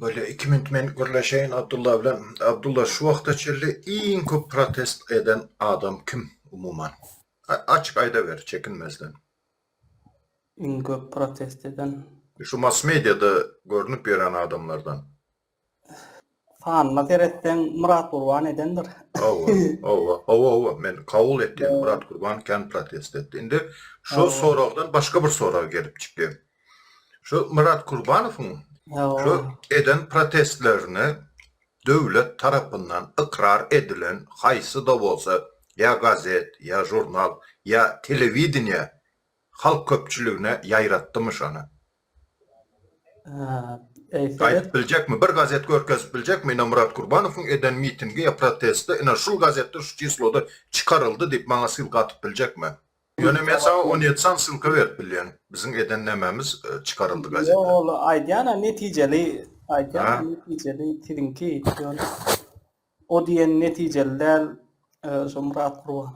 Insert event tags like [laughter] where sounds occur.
Böyle iki men gürleşeyin Abdullah bilen. Abdullah şu vakta çelli en köp protest eden adam kim umuman? Açık ayda ver çekinmezden. En köp protest eden Şu mass medyada görünüp yeren adamlardan. Fanla teretten Murat Urban edendir. Ova, [laughs] ova, ova, ova. Men kabul ettim. Murat Kurban kendi protest etti. Indi şu soraqdan başka bir sorağa gelip çıktı. Şu Murat Kurbanov'un eden protestlerini devlet tarafından ikrar edilen haysı da bolsa ya gazet, ya jurnal, ya televideniye halk köpçülüğüne yayrattı mı şana? Ha, Eyfel Ayıp bilecek mi? Bir gazet görkezip bilecek mi? Murat Kurbanov'un eden mitingi ya protesti, ina şu gazette şu çisloda çıkarıldı deyip bana sılka atıp bilecek mi? Yani mesela 17 san sılka verip bilyen. Bizim eden nememiz e, çıkarıldı gazete. Yol aydana neticeli aydana Ha. neticeli tirinki. O diyen neticeler e, şu Murat Urban